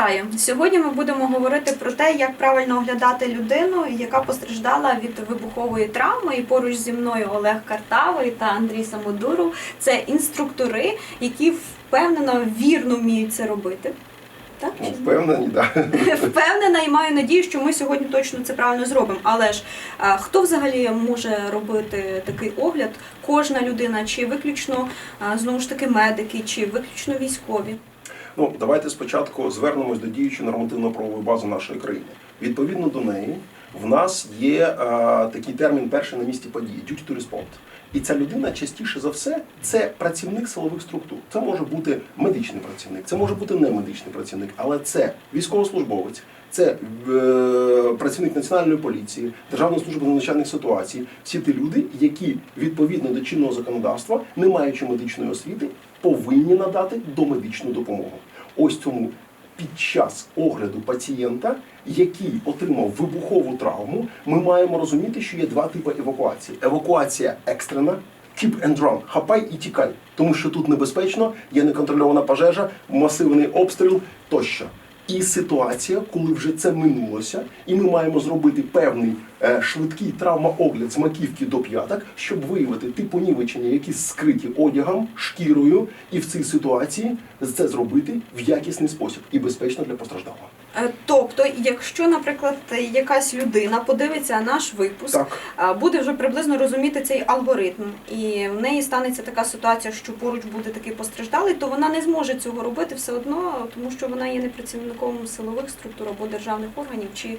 Вітаю! Сьогодні ми будемо говорити про те, як правильно оглядати людину, яка постраждала від вибухової травми. І поруч зі мною Олег Картавий та Андрій Самодуров. Це інструктори, які впевнено вірно вміють це робити. Так? Ну, впевнені, так. Впевнена і маю надію, що ми сьогодні точно це правильно зробимо. Але ж а, хто взагалі може робити такий огляд? Кожна людина, чи виключно а, знову ж таки медики, чи виключно військові? Ну, давайте спочатку звернемось до діючої нормативно-правової бази нашої країни. Відповідно до неї, в нас є е, такий термін перший на місці події duty to respond. І ця людина частіше за все це працівник силових структур. Це може бути медичний працівник, це може бути не медичний працівник, але це військовослужбовець, це е, працівник національної поліції, Державної служби надзвичайних ситуацій. Всі ті люди, які відповідно до чинного законодавства, не маючи медичної освіти, повинні надати домедичну допомогу. Ось тому під час огляду пацієнта, який отримав вибухову травму, ми маємо розуміти, що є два типи евакуації: евакуація екстрена. Keep and run, хапай і тікай, тому що тут небезпечно, є неконтрольована пожежа, масивний обстріл тощо. І ситуація, коли вже це минулося, і ми маємо зробити певний е, швидкий травмоогляд з маківки до п'яток, щоб виявити ті понівечення, які скриті одягом, шкірою, і в цій ситуації це зробити в якісний спосіб і безпечно для постраждалого. Е, Тобто, якщо, наприклад, якась людина подивиться наш випуск, Так. буде вже приблизно розуміти цей алгоритм, і в неї станеться така ситуація, що поруч буде такий постраждалий, то вона не зможе цього робити все одно, тому що вона є не працівником силових структур або державних органів, чи е,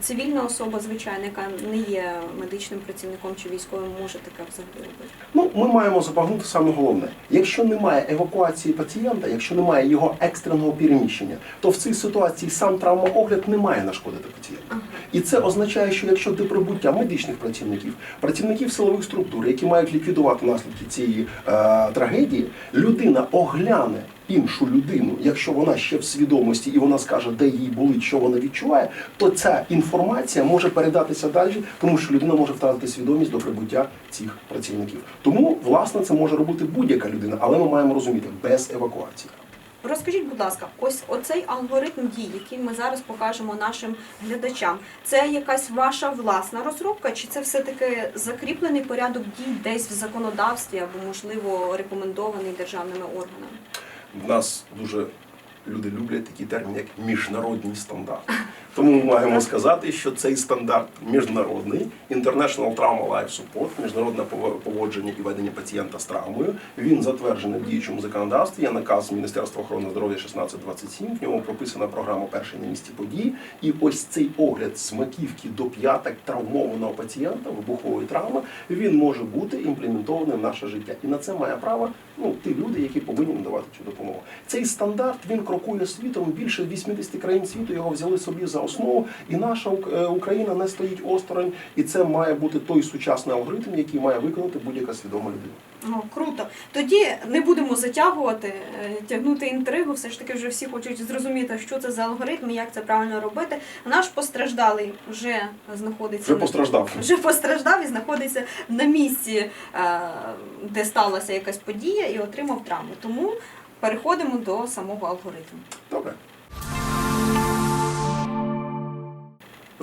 цивільна особа, звичайна, яка не є медичним працівником чи військовим, може таке взагалі робити. Ну, ми маємо забагнути саме головне. Якщо немає евакуації пацієнта, якщо немає його екстреного переміщення, то в цій ситуації сам травмоогляд не має нашкодити пацієнту. І це означає, що якщо до прибуття медичних працівників, працівників силових структур, які мають ліквідувати наслідки цієї е, трагедії, людина огляне іншу людину, якщо вона ще в свідомості і вона скаже, де їй болить, що вона відчуває, то ця інформація може передатися далі, тому що людина може втратити свідомість до прибуття цих працівників. Тому, власне, це може робити будь-яка людина, але ми маємо розуміти без евакуації. Розкажіть, будь ласка, ось оцей алгоритм дій, який ми зараз покажемо нашим глядачам, це якась ваша власна розробка, чи це все-таки закріплений порядок дій десь в законодавстві або, можливо, рекомендований державними органами? В нас дуже люди люблять такий термін, як міжнародні стандарти. Тому ми маємо сказати, що цей стандарт міжнародний International Trauma Life Support, міжнародне поводження і ведення пацієнта з травмою. Він затверджений в діючому законодавстві. Є наказ Міністерства охорони здоров'я 1627. В ньому прописана програма перший на місці події. І ось цей огляд з маківки до п'яток травмованого пацієнта, вибухової травми, він може бути імплементований в наше життя. І на це має право ну, ті люди, які повинні надавати цю допомогу. Цей стандарт він крокує світом. Більше 80 країн світу його взяли собі за основу, і наша е, Україна не стоїть осторонь. І це має бути той сучасний алгоритм, який має виконати будь-яка свідома людина. О, круто. Тоді не будемо затягувати, е, тягнути інтригу. Все ж таки, вже всі хочуть зрозуміти, що це за алгоритм і як це правильно робити. Наш постраждалий вже знаходиться Вже на- постраждав. вже постраждав і знаходиться на місці, е, де сталася якась подія, і отримав травму. Тому переходимо до самого алгоритму. Добре.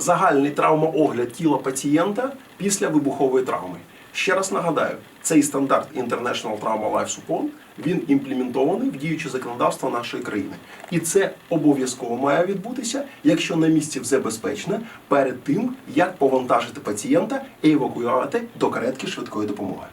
Загальний травмоогляд тіла пацієнта після вибухової травми. Ще раз нагадаю, цей стандарт International Trauma Life Support він імплементований в діюче законодавство нашої країни. І це обов'язково має відбутися, якщо на місці все безпечне, перед тим як повантажити пацієнта і евакуювати до каретки швидкої допомоги.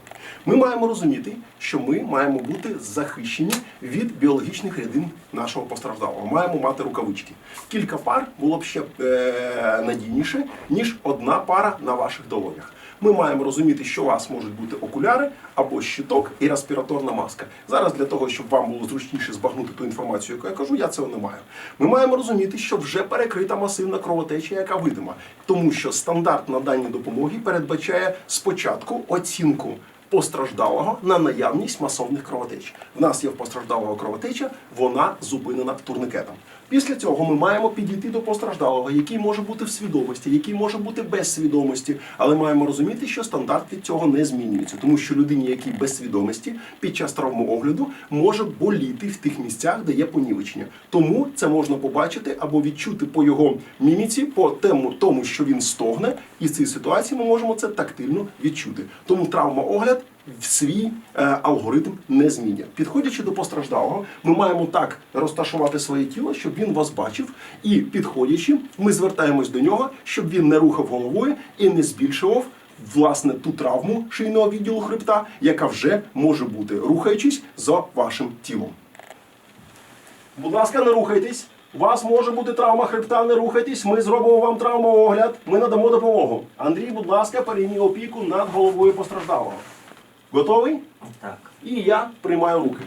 Ми маємо розуміти, що ми маємо бути захищені від біологічних рядин нашого постраждалого. Маємо мати рукавички. Кілька пар було б ще е, надійніше, ніж одна пара на ваших долонях. Ми маємо розуміти, що у вас можуть бути окуляри або щиток і респіраторна маска. Зараз для того, щоб вам було зручніше збагнути ту інформацію, яку я кажу, я цього не маю. Ми маємо розуміти, що вже перекрита масивна кровотеча, яка видима, тому що стандарт надання допомоги передбачає спочатку оцінку постраждалого на наявність масовних кровотеч. В нас є постраждалого кровотеча, вона зупинена турникетом. Після цього ми маємо підійти до постраждалого, який може бути в свідомості, який може бути без свідомості, але маємо розуміти, що стандарт від цього не змінюється, тому що людині, якій без свідомості під час травмоогляду може боліти в тих місцях, де є понівечення. Тому це можна побачити або відчути по його міміці, по тему тому, що він стогне, і в цій ситуації ми можемо це тактильно відчути. Тому травмоогляд свій е, алгоритм не змінює. Підходячи до постраждалого, ми маємо так розташувати своє тіло, щоб він вас бачив. І підходячи, ми звертаємось до нього, щоб він не рухав головою і не збільшував власне ту травму шийного відділу хребта, яка вже може бути, рухаючись за вашим тілом. Будь ласка, не рухайтесь. У вас може бути травма хребта, не рухайтесь. Ми зробимо вам травмоогляд. Ми надамо допомогу. Андрій, будь ласка, перейміть опіку над головою постраждалого. Готовий? Так. І я приймаю руки.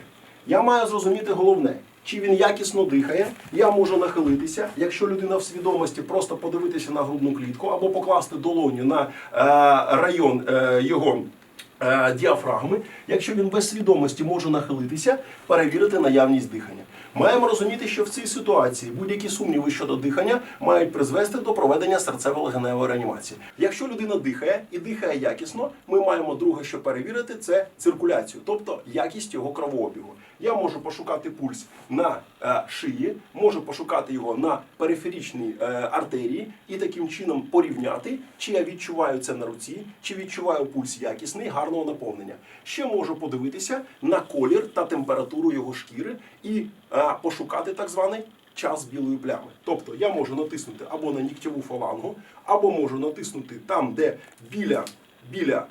Я маю зрозуміти головне, чи він якісно дихає. Я можу нахилитися. Якщо людина в свідомості, просто подивитися на грудну клітку або покласти долоню на е, район е, його. Е, Діафрагми, якщо він без свідомості може нахилитися, перевірити наявність дихання. Маємо розуміти, що в цій ситуації будь-які сумніви щодо дихання мають призвести до проведення серцево-легеневої реанімації. Якщо людина дихає і дихає якісно, ми маємо друге, що перевірити, це циркуляцію, тобто якість його кровообігу. Я можу пошукати пульс на е, шиї, можу пошукати його на периферічній е, артерії і таким чином порівняти, чи я відчуваю це на руці, чи відчуваю пульс якісний, гарного наповнення. Ще можу подивитися на колір та температуру його шкіри і е, пошукати так званий час білої плями. Тобто я можу натиснути або на нігтєву фалангу, або можу натиснути там, де біля. Біля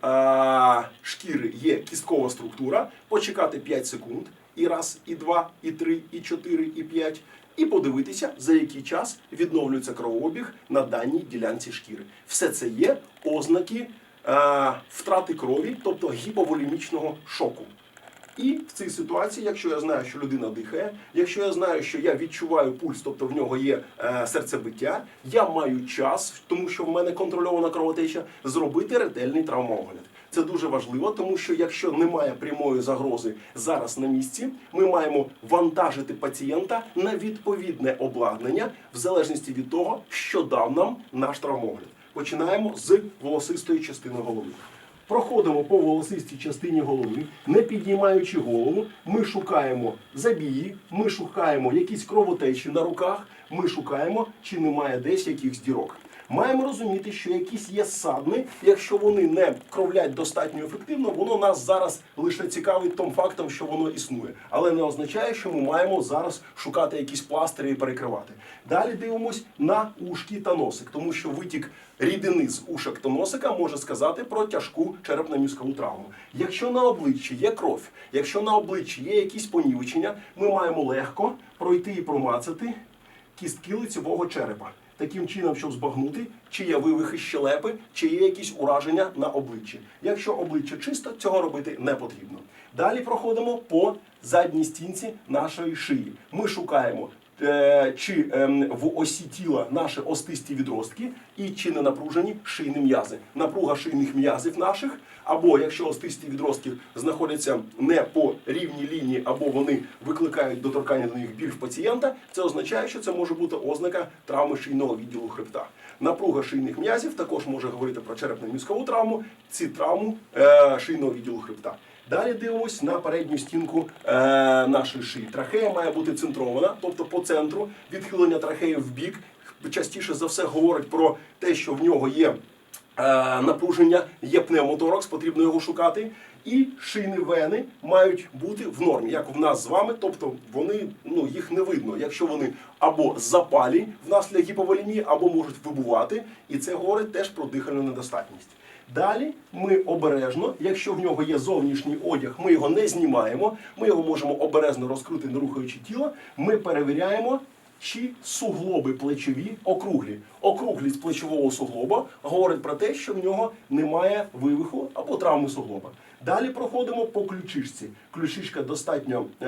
е, шкіри є кісткова структура, почекати 5 секунд, і раз, і два, і три, і чотири, і п'ять, і подивитися, за який час відновлюється кровообіг на даній ділянці шкіри. Все це є ознаки втрати крові, тобто гіповолемічного шоку. І в цій ситуації, якщо я знаю, що людина дихає, якщо я знаю, що я відчуваю пульс, тобто в нього є е, серцебиття, я маю час, тому що в мене контрольована кровотеча, зробити ретельний травмоогляд. Це дуже важливо, тому що якщо немає прямої загрози зараз на місці, ми маємо вантажити пацієнта на відповідне обладнання в залежності від того, що дав нам наш травмогляд. Починаємо з волосистої частини голови. Проходимо по волосистій частині голови, не піднімаючи голову. Ми шукаємо забії, ми шукаємо якісь кровотечі на руках, ми шукаємо, чи немає десь якихось дірок. Маємо розуміти, що якісь є ссадини, якщо вони не кровлять достатньо ефективно, воно нас зараз лише цікавить тим фактом, що воно існує, але не означає, що ми маємо зараз шукати якісь пластирі і перекривати. Далі дивимось на ушки та носик, тому що витік рідини з ушок та носика може сказати про тяжку черепно-мізкову травму. Якщо на обличчі є кров, якщо на обличчі є якісь понівечення, ми маємо легко пройти і промацати кістки лицевого черепа. Таким чином, щоб збагнути, чи є вивихи щелепи, чи є якісь ураження на обличчі. Якщо обличчя чисто, цього робити не потрібно. Далі проходимо по задній стінці нашої шиї. Ми шукаємо, чи ем, в осі тіла наші остисті відростки і чи не напружені шийні м'язи. Напруга шийних м'язів наших, або якщо остисті відростки знаходяться не по рівній лінії, або вони викликають доторкання до них біль в пацієнта, це означає, що це може бути ознака травми шийного відділу хребта. Напруга шийних м'язів також може говорити про черепно-мізкову травму, ці травму е, шийного відділу хребта. Далі дивимось на передню стінку е, нашої шиї. Трахея має бути центрована, тобто по центру відхилення трахеї в бік. Частіше за все говорить про те, що в нього є е, напруження, є пневмоторакс, потрібно його шукати. І шийні вени мають бути в нормі, як в нас з вами, тобто вони ну їх не видно, якщо вони або запалі внаслідок гіповолемії, або можуть вибувати, і це говорить теж про дихальну недостатність. Далі ми обережно, якщо в нього є зовнішній одяг, ми його не знімаємо, ми його можемо обережно розкрити, не рухаючи тіло. Ми перевіряємо, чи суглоби плечові округлі. Округлість плечового суглоба говорить про те, що в нього немає вивиху або травми суглоба. Далі проходимо по ключишці. Ключишка достатньо е,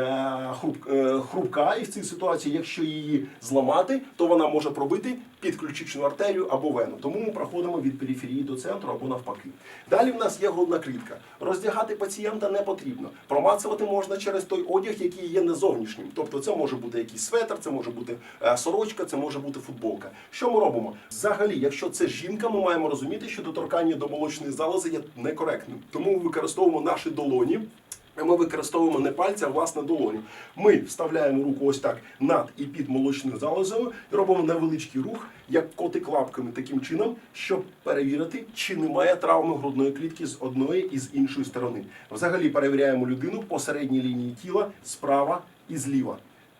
е, хрупка, і в цій ситуації, якщо її зламати, то вона може пробити підключичну артерію або вену. Тому ми проходимо від периферії до центру або навпаки. Далі в нас є грудна клітка. Роздягати пацієнта не потрібно. Промацувати можна через той одяг, який є не зовнішнім. Тобто це може бути якийсь светр, це може бути е, сорочка, це може бути футболка. Що ми робимо? Взагалі, якщо це жінка, ми маємо розуміти, що доторкання до молочної залози є некоректним. Тому ми використовуємо наші долоні. Ми використовуємо не пальця, а власне долоню. Ми вставляємо руку ось так над і під молочною залозою і робимо невеличкий рух, як котик лапками, таким чином, щоб перевірити, чи немає травми грудної клітки з одної і з іншої сторони. Взагалі перевіряємо людину по середній лінії тіла справа і зліва.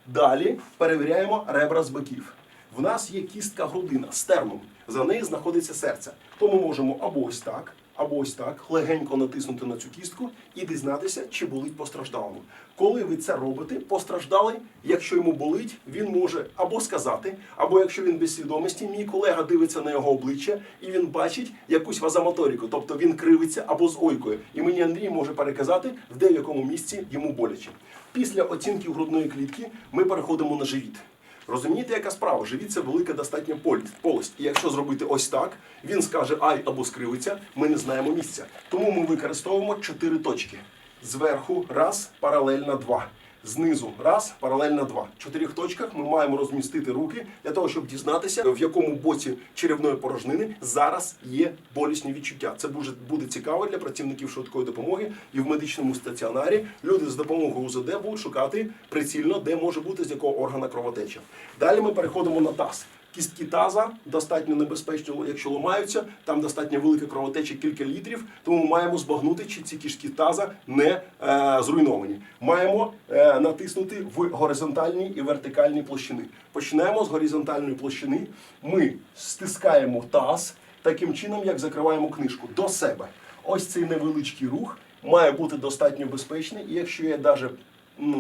Далі перевіряємо ребра з боків. В нас є кістка грудина, стернум. За нею знаходиться серце. То ми можемо або ось так, або ось так легенько натиснути на цю кістку і дізнатися, чи болить постраждалому. Коли ви це робите, постраждалий, якщо йому болить, він може або сказати, або якщо він без свідомості, мій колега дивиться на його обличчя і він бачить якусь вазомоторіку, тобто він кривиться або з ойкою. І мені Андрій може переказати, де в якому місці йому боляче. Після оцінки грудної клітки ми переходимо на живіт. Розумієте, яка справа? Живіт це велика достатня полость. І якщо зробити ось так, він скаже ай або скривиться, ми не знаємо місця. Тому ми використовуємо чотири точки. Зверху раз, паралельно два. Знизу раз, паралельно два. В чотирьох точках ми маємо розмістити руки для того, щоб дізнатися, в якому боці черевної порожнини зараз є болісні відчуття. Це буде, цікаво для працівників швидкої допомоги і в медичному стаціонарі. Люди з допомогою УЗД будуть шукати прицільно, де може бути з якого органа кровотеча. Далі ми переходимо на таз. Кістки таза достатньо небезпечні, якщо ламаються. Там достатньо велика кровотеча, кілька літрів. Тому маємо збагнути, чи ці кістки таза не е, зруйновані. Маємо е, натиснути в горизонтальні і вертикальні площини. Починаємо з горизонтальної площини. Ми стискаємо таз таким чином, як закриваємо книжку до себе. Ось цей невеличкий рух має бути достатньо безпечний, і якщо є навіть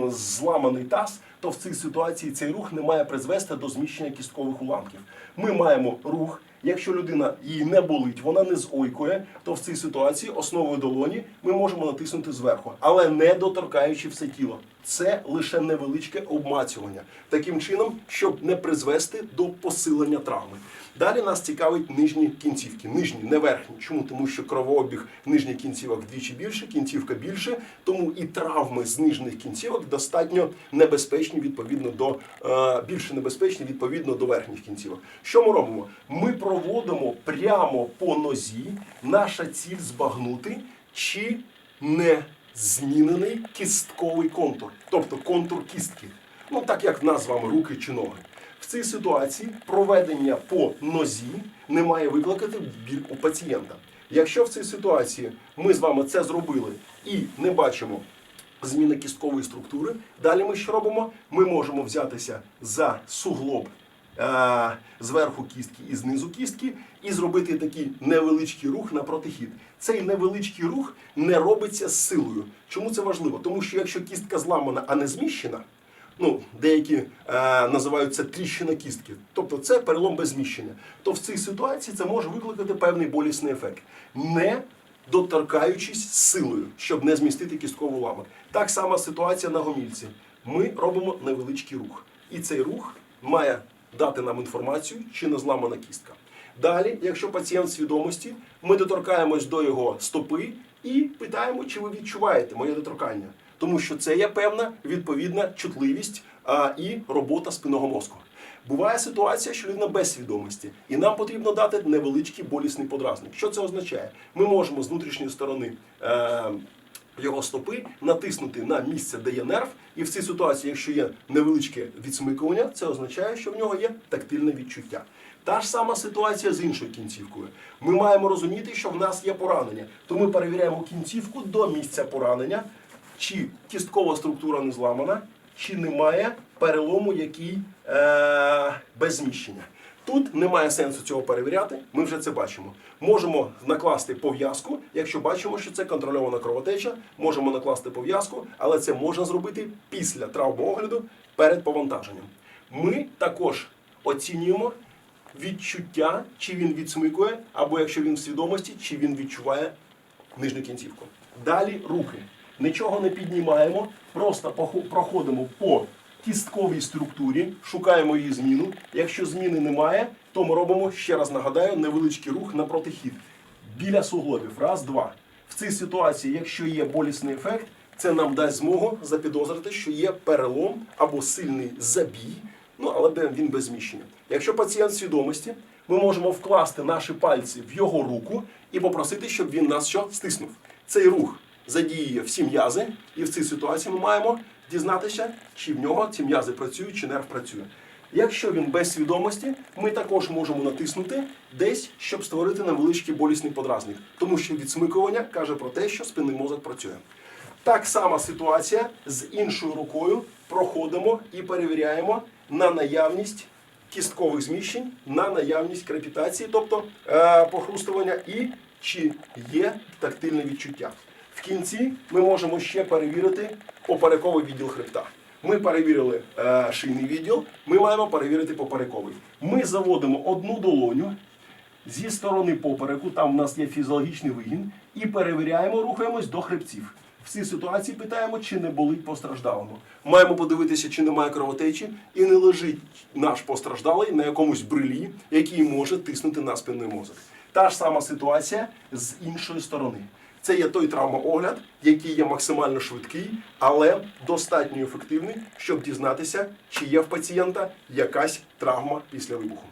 зламаний таз, то в цій ситуації цей рух не має призвести до зміщення кісткових уламків. Ми маємо рух. Якщо людина їй не болить, вона не зойкує, то в цій ситуації основою долоні ми можемо натиснути зверху, але не доторкаючи все тіло. Це лише невеличке обмацювання, таким чином, щоб не призвести до посилення травми. Далі нас цікавить нижні кінцівки, нижні, не верхні. Чому? Тому що кровообіг нижніх кінцівок вдвічі більше, кінцівка більше, тому і травми з нижніх кінцівок достатньо небезпечні відповідно до е, більше небезпечні відповідно до верхніх кінцівок. Що ми робимо? Ми проводимо прямо по нозі. Наша ціль збагнути, чи не змінений кістковий контур, тобто контур кістки. Ну так як в нас з вами руки чи ноги. В цій ситуації проведення по нозі не має викликати біль у пацієнта. Якщо в цій ситуації ми з вами це зробили і не бачимо зміни кісткової структури, далі ми що робимо? Ми можемо взятися за суглоб зверху кістки і знизу кістки і зробити такий невеличкий рух на протихід. Цей невеличкий рух не робиться з силою. Чому це важливо? Тому що якщо кістка зламана, а не зміщена, ну, деякі е, називають це тріщина кістки, тобто це перелом без зміщення, то в цій ситуації це може викликати певний болісний ефект. Не доторкаючись силою, щоб не змістити кістковий уламок. Так сама ситуація на гомільці. Ми робимо невеличкий рух. І цей рух має дати нам інформацію, чи не зламана кістка. Далі, якщо пацієнт свідомості, ми доторкаємось до його стопи і питаємо, чи ви відчуваєте моє доторкання. Тому що це є певна відповідна чутливість а, і робота спинного мозку. Буває ситуація, що людина без свідомості, і нам потрібно дати невеличкий болісний подразник. Що це означає? Ми можемо з внутрішньої сторони. Е- його стопи натиснути на місце, де є нерв, і в цій ситуації, якщо є невеличке відсмикування, це означає, що в нього є тактильне відчуття. Та ж сама ситуація з іншою кінцівкою. Ми маємо розуміти, що в нас є поранення, то ми перевіряємо кінцівку до місця поранення, чи кісткова структура не зламана, чи немає перелому, який е- без зміщення. Тут немає сенсу цього перевіряти, ми вже це бачимо. Можемо накласти пов'язку, якщо бачимо, що це контрольована кровотеча, можемо накласти пов'язку, але це можна зробити після травмоогляду перед повантаженням. Ми також оцінюємо відчуття, чи він відсмикує, або якщо він в свідомості, чи він відчуває нижню кінцівку. Далі руки. Нічого не піднімаємо, просто проходимо по кістковій структурі, шукаємо її зміну. Якщо зміни немає, то ми робимо, ще раз нагадаю, невеличкий рух на протихід. Біля суглобів. Раз, два. В цій ситуації, якщо є болісний ефект, це нам дасть змогу запідозрити, що є перелом або сильний забій ну але він без зміщення. Якщо пацієнт в свідомості, ми можемо вкласти наші пальці в його руку і попросити, щоб він нас що стиснув. Цей рух задіює всі м'язи, і в цій ситуації ми маємо дізнатися, чи в нього ці м'язи працюють, чи нерв працює. Якщо він без свідомості, ми також можемо натиснути десь, щоб створити невеличкий болісний подразник, тому що відсмикування каже про те, що спинний мозок працює. Так сама ситуація з іншою рукою проходимо і перевіряємо на наявність кісткових зміщень, на наявність крепітації, тобто е, похрустування, і чи є тактильне відчуття. В кінці ми можемо ще перевірити поперековий відділ хребта. Ми перевірили е, шийний відділ, ми маємо перевірити поперековий. Ми заводимо одну долоню зі сторони попереку, там в нас є фізіологічний вигін, і перевіряємо, рухаємось до хребців. В цій ситуації питаємо, чи не болить постраждалому. Маємо подивитися, чи немає кровотечі, і не лежить наш постраждалий на якомусь брилі, який може тиснути на спинний мозок. Та ж сама ситуація з іншої сторони. Це є той травмоогляд, який є максимально швидкий, але достатньо ефективний, щоб дізнатися, чи є в пацієнта якась травма після вибуху.